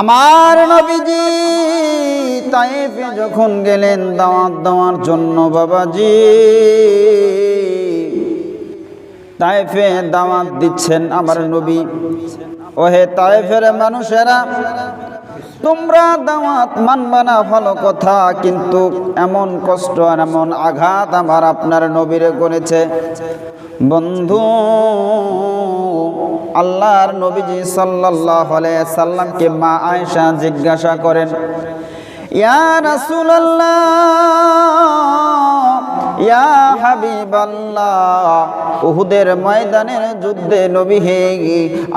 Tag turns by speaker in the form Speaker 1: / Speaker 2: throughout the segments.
Speaker 1: আমার নবীজি তাইফে যখন গেলেন দাওয়াত দেওয়ার জন্য বাবাজি, তাইফে দাওয়াত দিচ্ছেন আমার নবী। ওহে তাইফের মানুষেরা, তোমরা দাওয়াত মানবা না, ভালো কথা, কিন্তু এমন কষ্ট আর এমন আঘাত আমার আপনার নবীরে করেছে। বন্ধু আল্লাহর নবীজি সাল্লাল্লাহু আলাইহি সাল্লামকে মা আয়েশা জিজ্ঞাসা করেন ইয়া রাসূলুল্লাহ ইয়া হাবিবাল্লাহ, উহুদের ময়দানের যুদ্ধে নবী হে,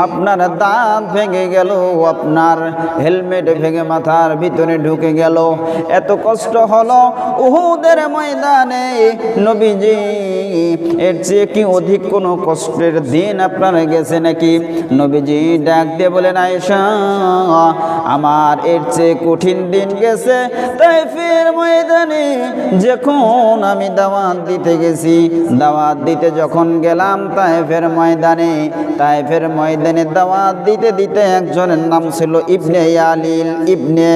Speaker 1: আপনার দাঁত ভেঙে গেল, আপনার হেলমেট ভেঙে মাথার ভিতরে ঢুকে গেল। এত কষ্ট হলো উহুদের ময়দানে নবীজি। এর চেয়ে কি অধিক কোনো কষ্টের দিন আপনার গেছে নাকি? নবীজি ডাক দিয়ে বলেন, আয়েশা, আমার এর চেয়ে কঠিন দিন গেছে। তাই ফের ময়দানে যখন আমি দাওয়াত দিতে গেছি। দাওয়াত দিতে যখন গেলাম তাইফের ময়দানে তাইফের ময়দানে দাওয়াত দিতে দিতে একজনের নাম ছিল ইবনে আলিল ইবনে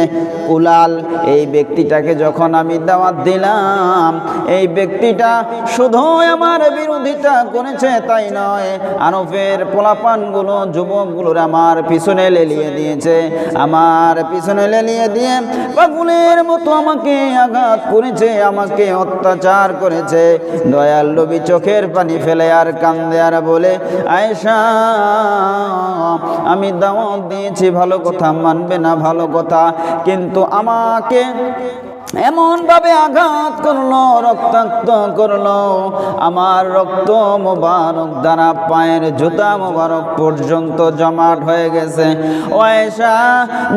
Speaker 1: উলাল এই ব্যক্তিটাকে যখন আমি দাওয়াত দিলাম, এই ব্যক্তিটা শুধু আমার বিরোধিতা করেছে, তাই নয়, আরফের পোলাপানগুলো, যুবকগুলোর আমার পিছনে লেলিয়ে দিয়েছে। আমার পিছনে লেলিয়ে দিয়ে পাগুলের মতো আমাকে আঘাত করেছে, আমাকে অত্যাচার করেছে। দয়াল নবী চোখের পানি ফেলে আর কান্দে আর বলে আয়সা আমি দাওয়াত দিয়েছি, ভালো কথা মানবে না, ভালো কথা। কিন্তু আমাকে এমন ভাবে আঘাত করল, রক্তাক্ত করল। আমার রক্ত মোবারক দ্বারা পায়ের জুতা মোবারক পর্যন্ত জমাট হয়ে গেছে। ও আয়েশা,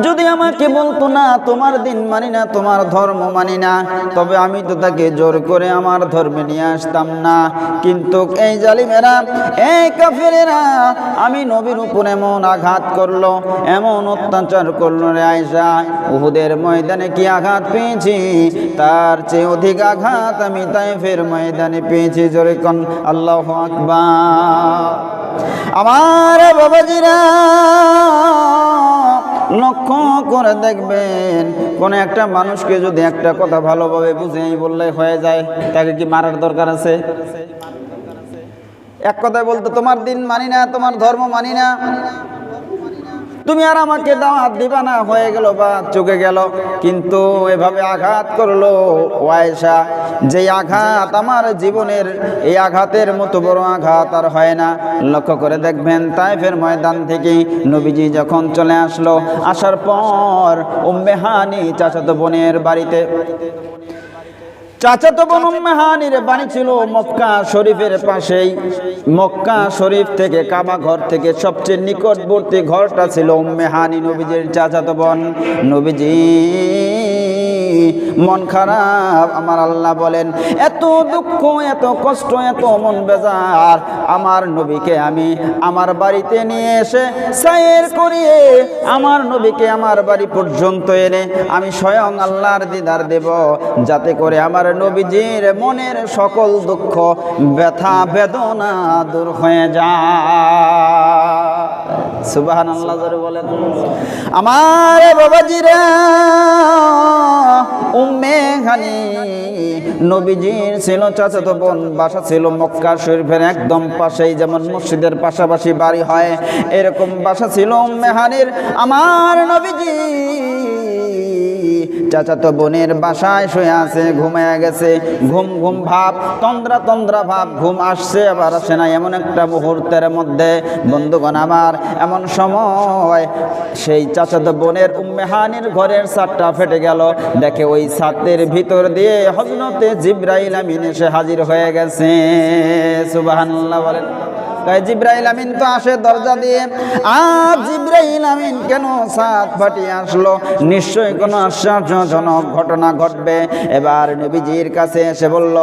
Speaker 1: যদি আমাকে বলতো না, তোমার দিন মানি না, তোমার ধর্ম মানি না, তবে আমি তো তাকে জোর করে আমার ধর্মে নিয়ে আসতাম না। কিন্তু এই জালিমেরা, এই কাফেরেরা, আমি নবীর উপর এমন আঘাত করল, এমন অত্যাচার করল রে আয়েশা। উহুদের ময়দানে কি আঘাত পেয়েছি? তার চেয়ে অধিক আঘাত আমি তাই ফের ময়দানে পেয়েছি। জোরে কন, আল্লাহ আকবার। আমার বাবাজিরা লক্ষ্য করে দেখবেন, কোন একটা মানুষকে যদি একটা কথা ভালোভাবে বুঝে বললে হয়ে যায়, তাকে কি মারার দরকার আছে? এক কথায় বলতো, তোমার দিন মানি না, তোমার ধর্ম মানি না। তুমি আর আমাকে দাওয়াত দিবা না, হয়ে গেল বা চুকে গেল। কিন্তু এভাবে আঘাত করল ওয়াইসা যে আঘাত আমার জীবনের, এই আঘাতের মতো বড় আঘাত আর হয় না। লক্ষ্য করে দেখবেন, তাইফের ময়দান থেকে নবীজি যখন চলে আসলো, আসার পর উম্মেহানি চাচাতো বোনের বাড়িতে চাচাতো বোন উম্মেহানির বাড়ি ছিল মক্কা শরীফের পাশেই। মক্কা শরীফ থেকে কাবা ঘর থেকে সবচেয়ে নিকটবর্তী ঘরটা ছিল উম্মেহানি নবীজির চাচাতো বোন নবীজি। মন খারাপ। আমার আল্লাহ বলেন, এত দুঃখ, এত কষ্ট, এত মন বেজার। আমার নবীকে আমি আমার বাড়িতে নিয়ে এসে সায়ের করিয়ে আমার নবীকে আমার বাড়ি পর্যন্ত এনে আমি স্বয়ং আল্লাহর দিদার দেব। যাতে করে আমার নবীজির মনের সকল দুঃখ, ব্যথা, বেদনা দূর হয়ে যায়। সুবাহান আল্লাহ জোরে বলেন। আমার বাবাজিরা, উম্মে খানি নবীজির ছিল চাচাতো বোন, বাসা ছিল মক্কা শরীফের একদম পাশেই, যেমন মসজিদের পাশাপাশি বাড়ি হয়, এরকম বাসা ছিল উম্মে হানির। আমার নবীজি চাচাতো বোনের বাসায় শুয়ে আছে, ঘুমায় গেছে। ঘুম ঘুম ভাব, তন্দ্রা তন্দ্রা ভাব, ঘুম আসছে আবার আসে না এমন একটা মুহূর্তের মধ্যে। বন্ধুগণ আমার, এমন সময় সেই চাচাতো বোনের উম্মেহানির ঘরের ছাদটা ফেটে গেল। দেখে ওই ছাদের ভিতর দিয়ে হজরতে জিব্রাইল আমিন এসে হাজির হয়ে গেছে। সুবাহান্লাহ বলেন। তাই জিব্রাইল আমিন তো আসে দরজা দিয়ে। আর জিব্রাইল আমিন কেন সাত ফাটিয়ে আসলো? নিশ্চয়ই কোনো আশ্চর্যজনক ঘটনা ঘটবে। এবার নবীজির কাছে এসে বলল,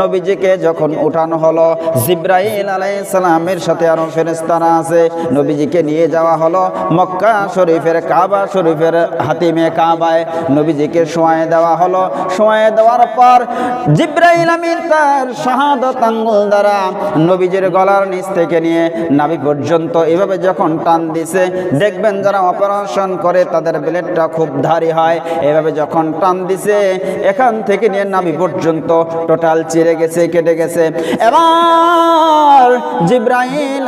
Speaker 1: নবীজিকে যখন উঠানো হলো, জিব্রাইল আলাইসালামের সাথে আরও ফেরেস্তারা আছে। নবীজিকে নিয়ে যাওয়া হলো মক্কা শরীফের কাবা শরীফের হাতিমে কাবায়। নবীজিকে শোয়ায় দেওয়া হলো। শোয়ায় দেওয়ার পর জিব্রাইল আমিন তার শাহাদত আঙ্গুল দ্বারা নবীজির গলার নিচ থেকে থেকে নিয়ে নাভি পর্যন্ত এভাবে যখন টান দিছে, দেখবেন যারা অপারেশন করে তাদের ব্লেডটা খুব ধারী হয়। এভাবে যখন টান দিছে, এখান থেকে নিয়ে নাভি পর্যন্ত টোটাল চিরে গেছে, কেটে গেছে। এবার জিব্রাহিল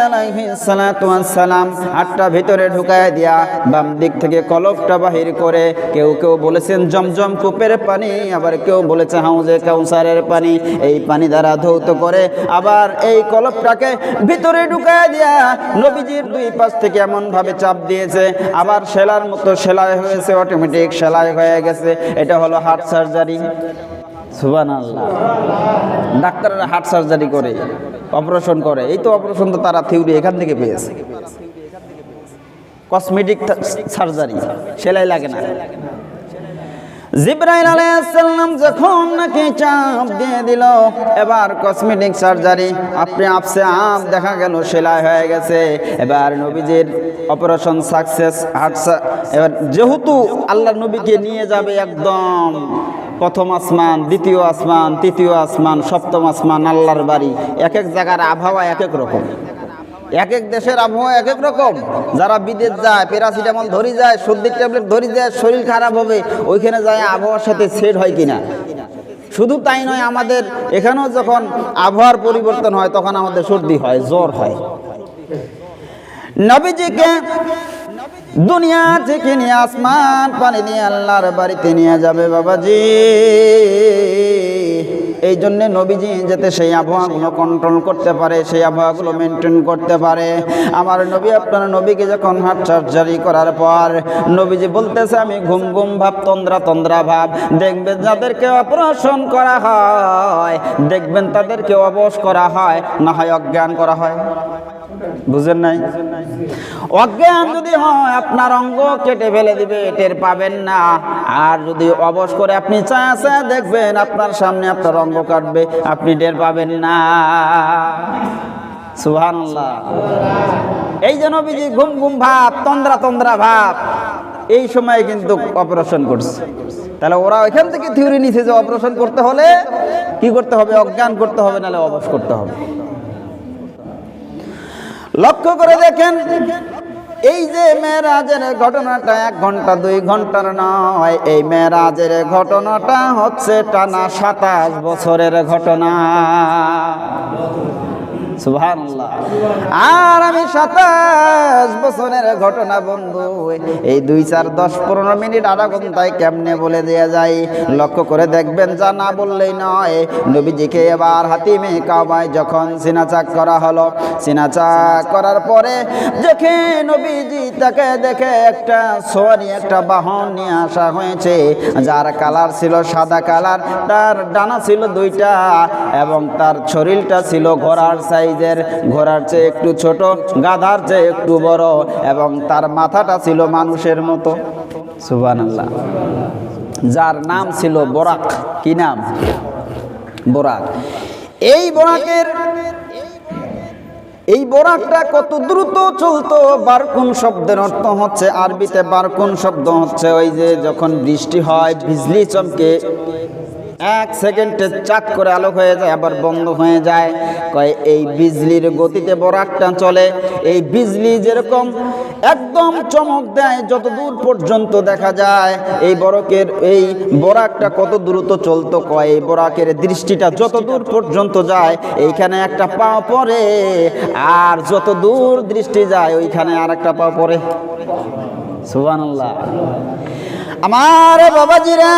Speaker 1: সালাম হাতটা ভিতরে ঢুকায় দিয়া বাম দিক থেকে কলবটা বাহির করে কেউ কেউ বলেছেন জমজম কূপের পানি। আবার কেউ বলেছে, হাউজে কাউসারের পানি। এই পানি দ্বারা ধৌত করে আবার এই কলবটাকে ভিতরে ঢুকায় দিয়া নবীজির দুই পাশ থেকে এমন ভাবে চাপ দিয়েছে। আবার সেলার মতো সেলাই হয়েছে অটোমেটিক সেলাই হয়ে গেছে। এটা হলো হার্ট সার্জারি। ডাক্তাররা হার্ট সার্জারি করে, অপারেশন করে। এই তো অপারেশন তো তারা থিওরি এখান থেকে পেয়েছে। কসমেটিক সার্জারি সেলাই লাগে না। জিব্রাইল আলাইহিসসালাম যখন নাকি চাপ দিয়ে দিল, এবার কসমেটিক সার্জারি আপনি আপসে আপ দেখা গেল, সেলাই হয়ে গেছে। এবার নবীজির অপারেশন সাকসেস এবার যেহেতু আল্লাহ নবীকে নিয়ে যাবে একদম প্রথম আসমান, দ্বিতীয় আসমান, তৃতীয় আসমান, সপ্তম আসমান, আল্লাহর বাড়ি, এক এক জায়গার আবহাওয়া এক এক রকম। এক এক দেশের আবহাওয়া এক এক রকম। যারা বিদেশ যায়, প্যারাসিটামল ধরি যায়, সর্দির ট্যাবলেট ধরি যায়, শরীর খারাপ হবে, ওইখানে যায়, আবহাওয়ার সাথে সেট হয় কিনা? শুধু তাই নয়, আমাদের এখানেও যখন আবহাওয়ার পরিবর্তন হয়, তখন আমাদের সর্দি হয়, জ্বর হয়। নবীজিকে দুনিয়া থেকে নিয়ে আসমান পানি নিয়ে আল্লাহর বাড়িতে নিয়ে যাবে বাবাজি। এই জন্যে নবীজি যাতে সেই আবহাওয়াগুলো কন্ট্রোল করতে পারে, সেই আবহাওয়াগুলো মেনটেন করতে পারে। আমার নবী, আপনার নবীকে যখন হাট সার্জারি করার পর নবীজি বলতেছে, আমি ঘুম ঘুম ভাব, তন্দ্রা তন্দ্রা ভাব। দেখবেন যাদেরকে অপারেশন করা হয়, দেখবেন তাদেরকে অবশ করা হয়, না হয় অজ্ঞান করা হয়। বুঝেন নাই? অজ্ঞান যদি হয়, আপনার অঙ্গ কেটে ফেলে দিবে, টের পাবেন না। আর যদি অবশ করে আপনি চায় চায় দেখবেন, আপনার সামনে আপনার অঙ্গ কাটবে, আপনি টের পাবেন না। সুবহানাল্লাহ। এই যে নবীজি ঘুম ঘুম ভাব তন্দ্রা তন্দ্রা ভাব এই সময় কিন্তু অপারেশন করছে। তাহলে ওরা ওইখান থেকে থিওরি নিছে যে অপারেশন করতে হলে কি করতে হবে? অজ্ঞান করতে হবে, নাহলে অবশ করতে হবে। লক্ষ্য করে দেখেন, এই যে মেয়েরাজের ঘটনাটা এক ঘণ্টা, দুই ঘণ্টার নয়, এই মেয়েরাজের ঘটনাটা হচ্ছে টানা সাতাশ বছরের ঘটনা। আর আমি সাতাশ বছরের ঘটনা, বন্ধু, এই দুই চার দশ পনেরো মিনিট আধা ঘন্টায় কেমনে বলে যায়? লক্ষ্য করে দেখবেন, যা না বললেই নয়। নবীজিকে এবার হাতিমে যখন করা করার পরে দেখে নবীজি তাকে দেখে একটা একটা বাহন নিয়ে আসা হয়েছে। যার কালার ছিল সাদা কালার, তার ডানা ছিল দুইটা এবং তার শরীরটা ছিল ঘোড়ার সাইজের ঘোড়ার চেয়ে একটু ছোট, গাধার চেয়ে একটু বড় এবং তার মাথাটা ছিল মানুষের মতো। সুবান যার নাম ছিল বরাক। কি নাম? বরাক। এই বরাকের, এই বোরাকটা কত দ্রুত চলতো, বারকুন শব্দের অর্থ হচ্ছে আরবিতে বারকুন শব্দ হচ্ছে, ওই যে যখন বৃষ্টি হয়, বিজলি চমকে এক সেকেন্ডে চাক করে আলো হয়ে যায়, আবার বন্ধ হয়ে যায়। কয়, এই বিজলির গতিতে বরাকটা চলে। এই বিজলি যেরকম একদম চমক দেয়, যত দূর পর্যন্ত দেখা যায়, এই বরকের, এই বরাকটা কত দ্রুত চলতো কয়, এই বরাকের দৃষ্টিটা যত দূর পর্যন্ত যায়, এইখানে একটা পা পরে আর যত দূর দৃষ্টি যায়, ওইখানে আর একটা পা পড়ে। সুবহানাল্লাহ। আমার বাবাজিরা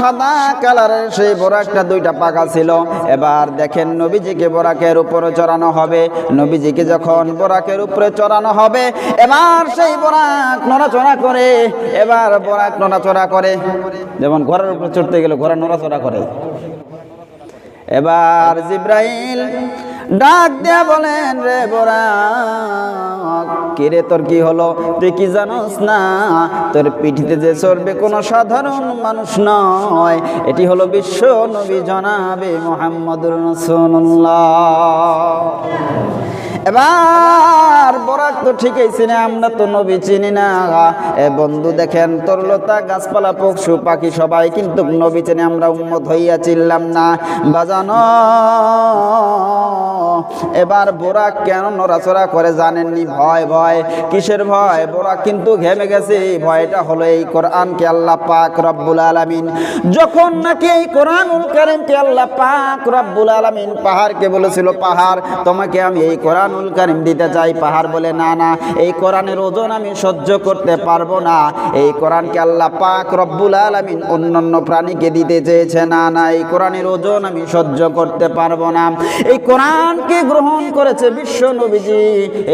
Speaker 1: সাদা কালারের সেই বোরাকটা দুইটা পাকা ছিল। এবার দেখেন নবীজিকে বোরাকের উপরে চড়ানো হবে। নবীজিকে যখন বোরাকের উপরে চড়ানো হবে, এবার সেই বোরাক নড়াচড়া করে, এবার বোরাক নড়াচড়া করে। যেমন ঘোড়ার উপরে চড়তে গেলে ঘোড়া নড়াচড়া করে। এবার জিব্রাইল ডাক দেয়া বলেন রে বোরা। কিরে তোর কি হলো? তুই কি জানোস না? তোর পিঠিতে যে চড়বে কোনো সাধারণ মানুষ নয়। এটি হলো বিশ্ব নবী জনাবে মোহাম্মদুর রসুল্লাহ এবার বরাক তো ঠিকই চিনে, আমরা তো নবী চিনি না। এ বন্ধু দেখেন তরলতা গাছপালা, পশু, পাখি সবাই কিন্তু নবী চিনে, আমরা উন্মত হইয়া চিনলাম না। বাজানো এবার বোরা কেন নড়াচড়া করে জানেননি? ভয় ভয়। কিসের ভয়? বোরা কিন্তু ঘেমে গেছে। ভয়টা হলো এই কোরআনকে আল্লাহ পাক রব্বুল আলামিন। যখন নাকি এই কোরআনুল কারিমকে আল্লাহ পাক রব্বুল আলামিন পাহাড়কে বলেছিল, পাহাড়, তোমাকে আমি এই কোরআনুল কারিম দিতে চাই। পাহাড় বলে, না না, এই কোরআনের ওজন আমি সহ্য করতে পারব না। এই কোরআনকে আল্লাহ পাক রব্বুল আলামিন অন্যান্য প্রাণীকে দিতে চেয়েছে। না না, এই কোরআনের ওজন আমি সহ্য করতে পারব না। এই কোরআনকে গ্রহণ করেছে বিশ্ব নবীজি?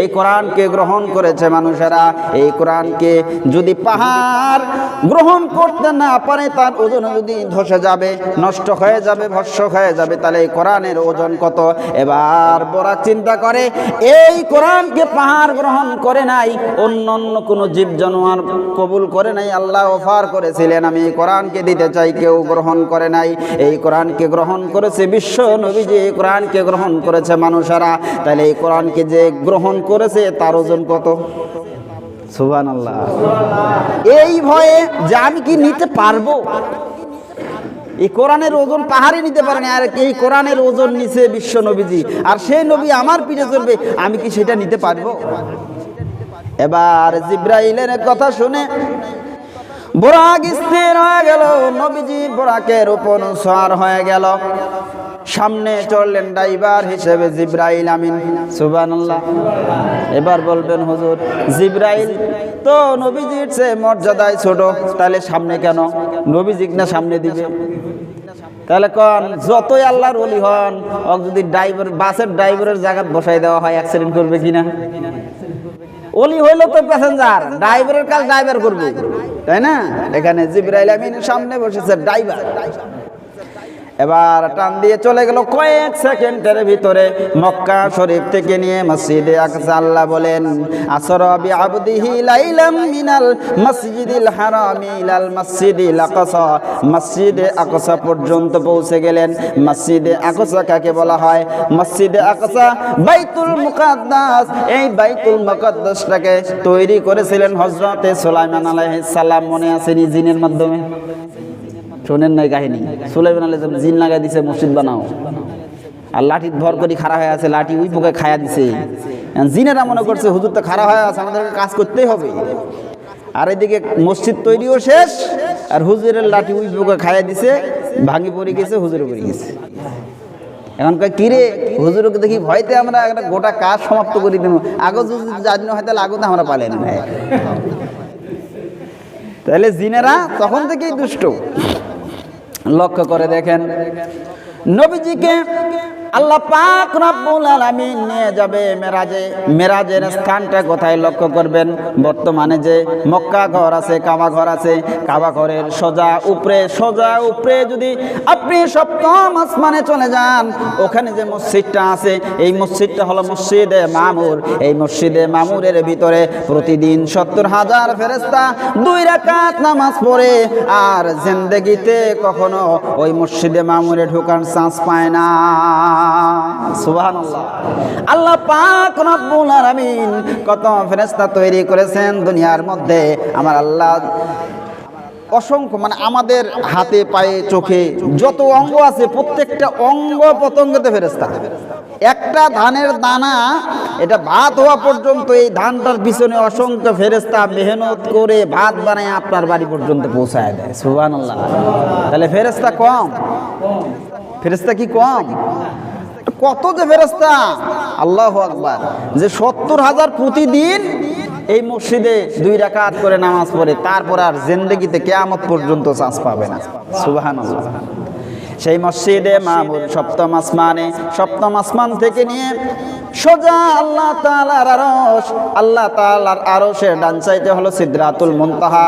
Speaker 1: এই কোরআনকে গ্রহণ করেছে মানুষেরা? এই কোরআনকে যদি পাহাড় গ্রহণ করতে না পারে, তার ওজন যদি ধসে যাবে, নষ্ট হয়ে যাবে ভস্য হয়ে যাবে, তাহলে এই কোরআনের ওজন কত? এবার বড় চিন্তা করে, এই কোরআনকে পাহাড় গ্রহণ করে নাই, অন্য অন্য কোনো জীব জানোয়ার কবুল করে নাই, আল্লাহ অফার করেছিলেন, আমি এই কোরআনকে দিতে চাই, কেউ গ্রহণ করে নাই। এই কোরআনকে গ্রহণ করেছে বিশ্ব নবীজি, এই কোরআনকে গ্রহণ করেছে মানুষেরা, তাহলে এই কোরআনকে যে গ্রহণ করেছে, তার ওজন কত? সুবান আল্লাহ এই ভয়ে যে আমি কি নিতে পারব? এই কোরআনের ওজন পাহাড়ে নিতে পারে না, আর এই কোরআনের ওজন নিছে বিশ্ব নবীজি, আর সেই নবী আমার পিঠে চলবে, আমি কি সেটা নিতে পারব? এবার জিব্রাইলের কথা শুনে বোরাক স্থির হয়ে গেল নবীজি বোরাকের উপর সওয়ার হয়ে গেল। সামনে চললেন ড্রাইভার হিসেবে জিব্রাইল আমিন। সুবহানাল্লাহ। এবার বলবেন, হুজুর, জিব্রাইল তো নবীজির চেয়ে মর্যাদায় ছোট, তাহলে সামনে কেন? নবীজিক না সামনে দিবে? তাহলে কন, যতই আল্লাহর ওলি হন যদি ড্রাইভার, বাসের ড্রাইভারের জায়গায় বসাই দেওয়া হয় অ্যাক্সিডেন্ট করবে কিনা? অলি হইল তো প্যাসেঞ্জার ড্রাইভারের কাজ ড্রাইভার করবে। তাই না? এখানে জিব্রাইল আমিনের সামনে বসেছে ড্রাইভার। এবার টান দিয়ে চলে গেল কয়েক সেকেন্ডের ভিতরে মক্কা শরীফ থেকে নিয়ে মসজিদে আকসা আল্লাহ বলেন আসরবি আবদিহি লাইলাম মিনাল মসজিদিল হারামি ইলাল মসজিদিল আকসা। মসজিদে আকসা পর্যন্ত পৌঁছে গেলেন। মসজিদে আকসা কাকে বলা হয়? মসজিদে আকসা বাইতুল মুকাদ্দাস। এই বাইতুল মুকাদ্দাসটাকে তৈরি করেছিলেন হযরতে সুলাইমান আলাইহিস সালাম, মনে আছে নি জিনের মাধ্যমে? শোনেন নাই কাহিনী। সুলাইমান আলাইহিস সালাম জিন লাগাই দিছে, মসজিদ বানাও। আর লাঠি ভর করে খাড়া হয়ে আছে, লাঠি উই পোকে খায়া দিছে। জিনেরা মনে করছে, হুজুর তো খাড়া হয়ে আছে, আমাদেরকে কাজ করতেই হবে। আর এদিকে মসজিদ তৈরিও শেষ, আর হুজুরের লাঠি উই পোকে খায়া দিছে, ভাঙি পড়ে গেছে, হুজুরে পড়ে গেছে। এখন কয় কিরে হুজুরকে দেখি ভয়তে আমরা একটা গোটা কাজ সমাপ্ত করে দেবো আগে যদি জানি হয় তাহলে আগে আমরা পালেন না তাহলে জিনেরা তখন থেকেই দুষ্ট। লক্ষ্য করে দেখেন। নবীজিকে আল্লাহ পাক রব্বুল আলামিন নিয়ে যাবে মেরাজে। মেরাজের স্থানটা কোথায় লক্ষ্য করবেন? বর্তমানে যে মক্কা ঘর আছে, কাবা ঘর আছে, কাবা ঘরের সোজা উপরে সোজা উপরে যদি আপনি সপ্তম আসমানে চলে যান, ওখানে যে মসজিদটা আছে, এই মসজিদটা হলো মসজিদে মামুর। এই মসজিদে মামুরের ভিতরে প্রতিদিন সত্তর হাজার ফেরেস্তা দুই রাকাত নামাজ পড়ে, আর জিন্দেগিতে কখনো ওই মসজিদে মামুরে ঢোকার চান্স পায় না। আল্লাহ ফেরেশতা তৈরি করেছেন দুনিয়ার মধ্যে। আমার আল্লাহ অসংখ্য মানে আমাদের হাতে, পায়ে, চোখে যত অঙ্গ আছে, প্রত্যেকটা অঙ্গ পতঙ্গতে ফেরেস্তা একটা ধানের দানা, এটা ভাত হওয়া পর্যন্ত এই ধানটার পিছনে অসংখ্য ফেরেস্তা মেহনত করে ভাত বানায় আপনার বাড়ি পর্যন্ত পৌঁছায় দেয়। সুবান তাহলে ফেরেস্তা কম। ফেরেস্তা কি কম? কত যে ফেরেস্তা আল্লাহ আকবার। যে সত্তর হাজার প্রতিদিন এই মসজিদে দুই রাকাত করে নামাজ পড়ে, তারপর আর জেন্দেগিতে কেয়ামত পর্যন্ত চান্স পাবে না। সুবাহান সেই মসজিদে মামুর সপ্তম আসমানে, সপ্তম আসমান থেকে নিয়ে সোজা আল্লাহ তালার আরস আল্লাহ তালার আরসের ডান হলো সিদ্রাতুল মুনতাহা।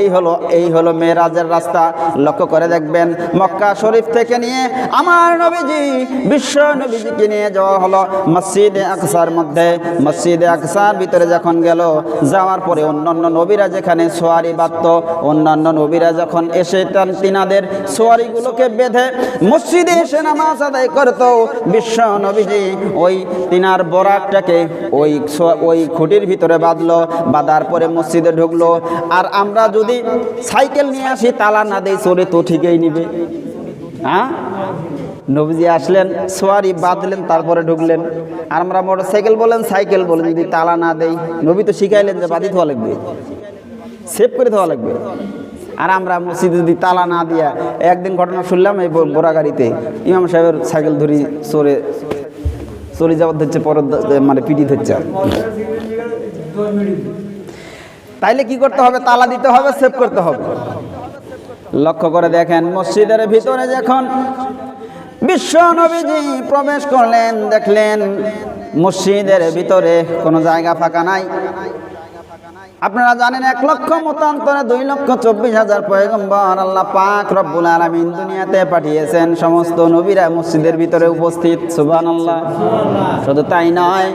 Speaker 1: এই হলো এই হলো মেরাজের রাস্তা। লক্ষ্য করে দেখবেন, মক্কা শরীফ থেকে নিয়ে আমার নবীজি, বিশ্ব নবীজিকে নিয়ে যাওয়া হলো মসজিদে আকসার মধ্যে। মসজিদে আকসার ভিতরে যখন গেল, যাওয়ার পরে অন্যান্য নবীরা যেখানে সোয়ারি বাঁধত, অন্যান্য নবীরা যখন এসে তার তিনাদের সোয়ারিগুলোকে বেঁধে মসজিদে এসে নামাজ আদায় করত, বিশ্ব নবীজি ওই তিনার বরাকটাকে ওই ওই খুঁটির ভিতরে বাঁধলো, বাঁধার পরে মসজিদে ঢুকলো। আর আমরা যদি সাইকেল নিয়ে আসি, তালা না দেই, চোরে তো ঠিকই নিবে। হ্যাঁ নবীজি আসলেন, সোয়ারি বাঁধলেন, তারপরে ঢুকলেন। আর আমরা মোটর সাইকেল বলেন সাইকেল বলেন, যদি তালা না দেই, নবী তো শিখাইলেন যে বাঁধি ধোয়া লাগবে। সেভ করে ধোয়া লাগবে। আর আমরা মসজিদে যদি তালা না দিয়া, একদিন ঘটনা শুনলাম এই বোরা গাড়িতে। ইমাম সাহেবের সাইকেল ধরি চড়ে চলে যাওয়ার ধরছে পর মানে পিটি ধরছে। তাইলে কি করতে হবে? তালা দিতে হবে, সেভ করতে হবে। লক্ষ্য করে দেখেন, মসজিদের ভিতরে যখন বিশ্ব নবীজি প্রবেশ করলেন, দেখলেন মসজিদের ভিতরে কোনো জায়গা ফাঁকা নাই। আপনারা জানেন এক লক্ষ মতান্তরে দুই লক্ষ চব্বিশ হাজার পয়গম্বর আল্লাহ পাক রব্বুল আলমিন দুনিয়াতে পাঠিয়েছেন। সমস্ত নবীরা মসজিদের ভিতরে উপস্থিত সুবান আল্লাহ শুধু তাই নয়,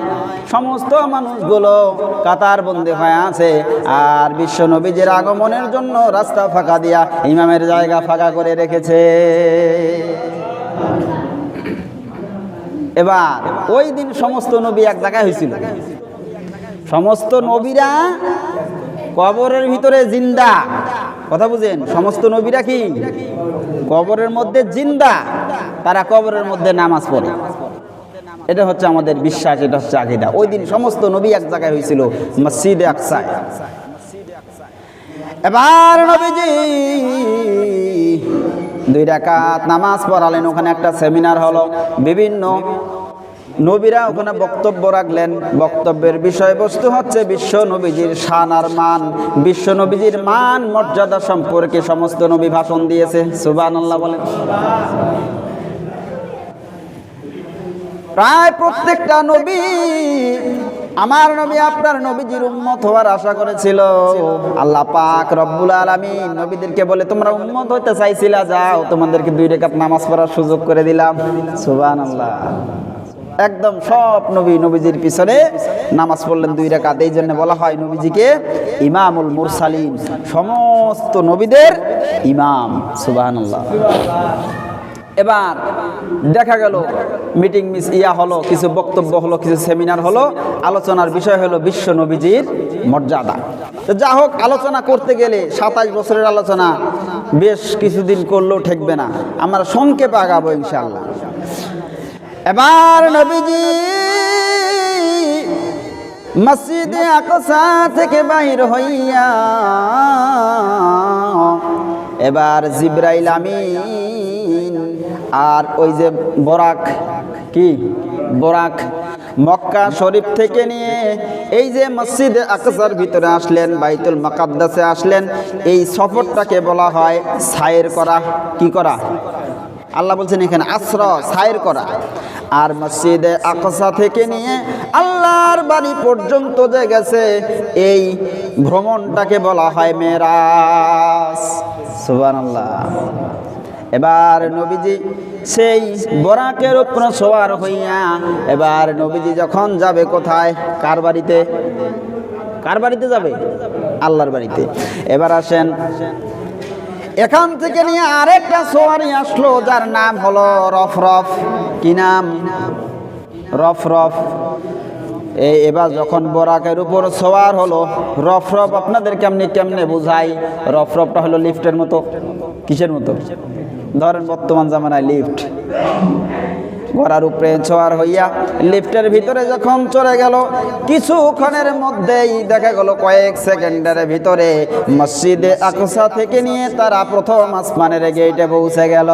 Speaker 1: সমস্ত মানুষগুলো কাতার বন্দি হয়ে আছে আর বিশ্ব নবীজির আগমনের জন্য রাস্তা ফাঁকা দিয়া ইমামের জায়গা ফাঁকা করে রেখেছে। এবার ওই দিন সমস্ত নবী এক জায়গায় হয়েছিল। সমস্ত নবীরা কবরের ভিতরে জিন্দা। কথা বুঝেন? সমস্ত নবীরা কি? কবরের মধ্যে জিন্দা। তারা কবরের মধ্যে নামাজ পড়ে। এটা হচ্ছে আমাদের বিশ্বাস, এটা হচ্ছে আকিদা। ওই দিন সমস্ত নবী এক জায়গায় হয়েছিল, মসজিদে আকসায়। এবার নবীজি দুই রাকাত নামাজ পড়ালেন। ওখানে একটা সেমিনার হলো। বিভিন্ন নবীরা ওখানে বক্তব্য রাখলেন। বক্তব্যের বিষয়বস্তু হচ্ছে বিশ্ব নবীজির শান আর মান। বিশ্ব নবীজির মান, মর্যাদা সম্পর্কে সমস্ত নবী ভাষণ দিয়েছে। সুবান আল্লাহ বলেন। প্রায় প্রত্যেকটা নবী আমার নবী, আপনার নবীজির উম্মত হওয়ার আশা করেছিল। আল্লাহ পাক রব্বুল আলামিন নবীদেরকে বলে, তোমরা উম্মত হইতে চাইছিলা, যাও, তোমাদেরকে দুই রেখাত নামাজ পড়ার সুযোগ করে দিলাম। সুবহানাল্লাহ। একদম সব নবী নবীজির পিছনে নামাজ পড়লেন দুই রেখাত এই জন্য বলা হয় নবীজিকে ইমামুল মুরসালিন, সমস্ত নবীদের ইমাম, সুবহানাল্লাহ। এবার দেখা গেল মিটিং মিস ইয়া হলো, কিছু বক্তব্য হলো, কিছু সেমিনার হলো, আলোচনার বিষয় হলো বিশ্ব নবীজির মর্যাদা। তো যা হোক, আলোচনা করতে গেলে সাতাশ বছরের আলোচনা বেশ কিছুদিন করলেও ঠেকবে না। আমরা সংক্ষেপে আগাবো ইনশাল্লাহ এবার নবীজি মসজিদে আকসা থেকে বাহির হইয়া, এবার জিব্রাইল আমিন আর ওই যে বরাক, কি? বরাক, মক্কা শরীফ থেকে নিয়ে এই যে মসজিদে আকসার ভিতরে আসলেন, বাইতুল মাকাদ্দাসে আসলেন, এই সফরটাকে বলা হয় সায়ের করা, কি করা? আল্লাহ বলছেন, এখানে আশ্রয় সায়ের করা। আর মসজিদে আকসা থেকে নিয়ে আল্লাহর বাড়ি পর্যন্ত যে গেছে, এই ভ্রমণটাকে বলা হয় মেরাজ। সুবহানাল্লাহ। এবার নবীজি সেই বরাকের উপর সোয়ার হইয়া, এবার নবীজি যখন যাবে কোথায়? কার বাড়িতে? কার বাড়িতে যাবে? আল্লাহর বাড়িতে। এবার আসেন এখান থেকে নিয়ে আরেকটা সোয়ারি আসলো, যার নাম হলো রফ রফ। কি নাম? রফ রফ। এই এবার যখন বরাকের উপর সোয়ার হলো, রফ রফ আপনাদের কেমনি কেমনে বোঝাই? রফ রফটা হলো লিফটের মতো। কিসের মতো? ধরেন বর্তমান জামানায় লিফট। গড়ার উপরে ছোয়ার হইয়া লিফটের ভিতরে যখন চলে গেল, কিছুক্ষণের মধ্যেই দেখা গেল কয়েক সেকেন্ডের ভিতরে মসজিদে আকসা থেকে নিয়ে তারা প্রথম আসমানের গেটে পৌঁছে গেল।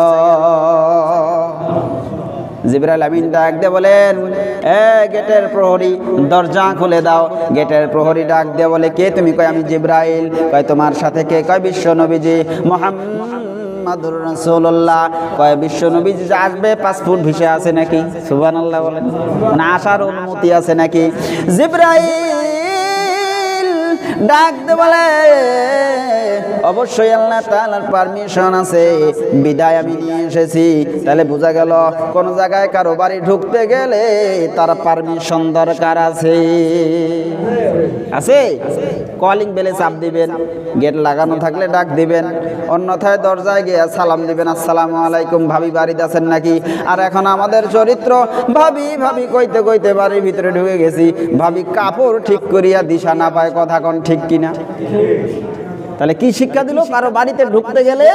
Speaker 1: জিবরাইল আমিন ডাক দিয়ে বলেন, এ গেটের প্রহরী, দরজা খুলে দাও। গেটের প্রহরী ডাক দিয়ে বলে, কে তুমি? কয়, আমি জিব্রাইল। কয়, তোমার সাথে কে? কয়, বিশ্ব নবীজি মোহাম্মদুর রাসূলুল্লাহ। কয়, বিশ্ব নবী আসবে পাসপোর্ট ভিসা আছে নাকি? সুবহানাল্লাহ বলেন। মানে আসার অনুমতি আছে নাকি? জিব্রাইল ডাক দে বলে, অবশ্যই আল্লাহ তাআলার পারমিশন আছে। বিদায় আমি নিয়ে এসেছি। তাহলে বোঝা গেল, কোন জায়গায় কারও বাড়ি ঢুকতে গেলে তার পারমিশন দরকার আছে। আছে? কলিং বেলে চাপ দিবেন গেট লাগানো থাকলে ডাক দিবেন। অন্যথায় দরজায় গিয়ে সালাম দিবেন, আসসালামু আলাইকুম, ভাবি বাড়িতে আছেন নাকি? আর এখন আমাদের চরিত্র, ভাবি ভাবি, কইতে কইতে বাড়ির ভিতরে ঢুকে গেছি। ভাবি কাপড় ঠিক করিয়া দিশা না পায়, কথা কোন ঠিক কিনা? তাহলে কি শিক্ষা দিল? কারও বাড়িতে ঢুকতে গেলে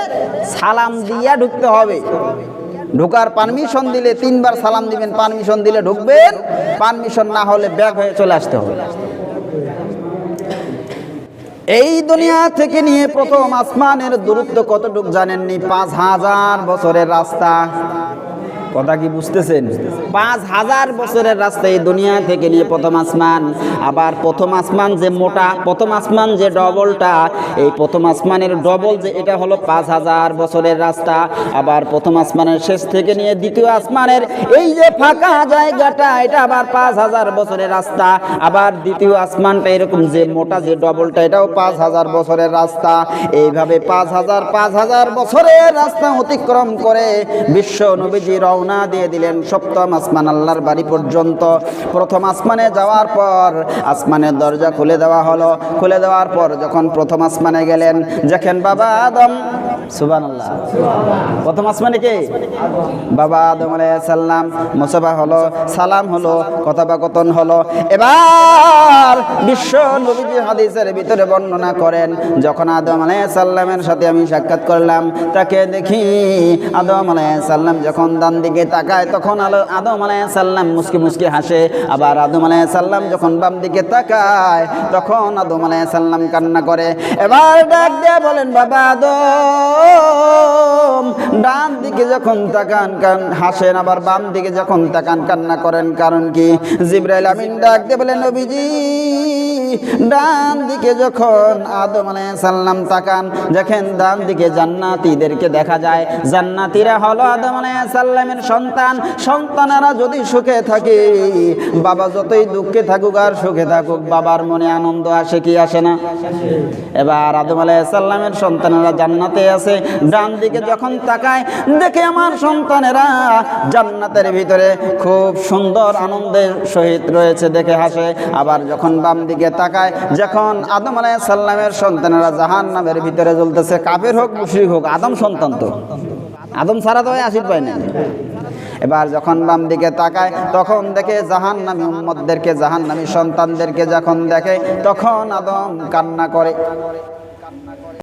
Speaker 1: সালাম দিয়া ঢুকতে হবে। ঢোকার পারমিশন দিলে তিনবার সালাম দিবেন পারমিশন দিলে ঢুকবেন পারমিশন না হলে ব্যাগ হয়ে চলে আসতে হবে। এই দুনিয়া থেকে নিয়ে প্রথম আসমানের দূরত্ব কতটুক জানেননি? পাঁচ হাজার বছরের রাস্তা। কথা কি বুঝতেছেন? পাঁচ হাজার বছরের রাস্তা এই দুনিয়া থেকে নিয়ে প্রথম আসমান। আবার প্রথম আসমান যে মোটা, প্রথম আসমান যে ডবলটা, এই প্রথম আসমানের ডবল যে এটা হলো পাঁচ হাজার বছরের রাস্তা। আবার প্রথম আসমানের শেষ থেকে নিয়ে দ্বিতীয় আসমানের এই যে ফাঁকা জায়গাটা, এটা আবার পাঁচ হাজার বছরের রাস্তা। আবার দ্বিতীয় আসমানটা এরকম যে মোটা, যে ডবলটা, এটাও পাঁচ হাজার বছরের রাস্তা। এইভাবে পাঁচ হাজার পাঁচ হাজার বছরের রাস্তা অতিক্রম করে বিশ্ব নবীজি রওনা দিয়ে দিলেন সপ্তম আসমান আল্লাহর বাড়ি পর্যন্ত। প্রথম আসমানে যাওয়ার পর আসমানের দরজা খুলে দেওয়া হলো। খুলে দেওয়ার পর যখন প্রথম আসমানে গেলেন, দেখেন বাবা আদম সাথে আমি সাক্ষাৎ করলাম, তাকে দেখি আদম সাল্লাম যখন দান তাকায়, তখন আলো আদম সাল্লাম মুসকি মুসকি হাসে। আবার আদম সাল্লাম যখন বাম দিকে তাকায়, তখন আদম সাল্লাম কান্না করে। এবার ডাক দিয়ে বলেন, বাবা আদম, ডান দিকে যখন তাকান কান হাসেন, আবার বাম দিকে যখন তাকান, কান্না করেন। কারণ কি? জিব্রাইল আমিন ডাক দিয়ে বলেন, নবীজি, ডান দিকে যখন আদম সাল্লাম তাকান, দেখেন ডান দিকে জান্নাতীদেরকে দেখা যায়। জান্নাতীরা হলো আদম সাল্লামের সন্তান, সন্তানেরা যদি সুখে থাকে, বাবা যতই দুঃখে থাকুক আর সুখে থাকুক, বাবার মনে আনন্দ আসে কি আসে না? এবার আদম সাল্লামের সন্তানেরা জান্নাতে আছে। ডান দিকে যখন তাকায়, দেখে আমার সন্তানেরা জান্নাতের ভিতরে খুব সুন্দর আনন্দের সহিত রয়েছে, দেখে হাসে। আবার যখন বাম দিকে তাকায়, যখন আদম সাল্লামের সন্তানেরা জাহান নামের ভিতরে জ্বলতেছে, কাফের হোক, মুশরিক হোক, আদম সন্তান তো। আদম ছাড়া তো অ্যাসিড পায় না এবার যখন বাম দিকে তাকায়, তখন দেখে জাহান নামী উম্মদদেরকে জাহান নামী সন্তানদেরকে যখন দেখে, তখন আদম কান্না করে।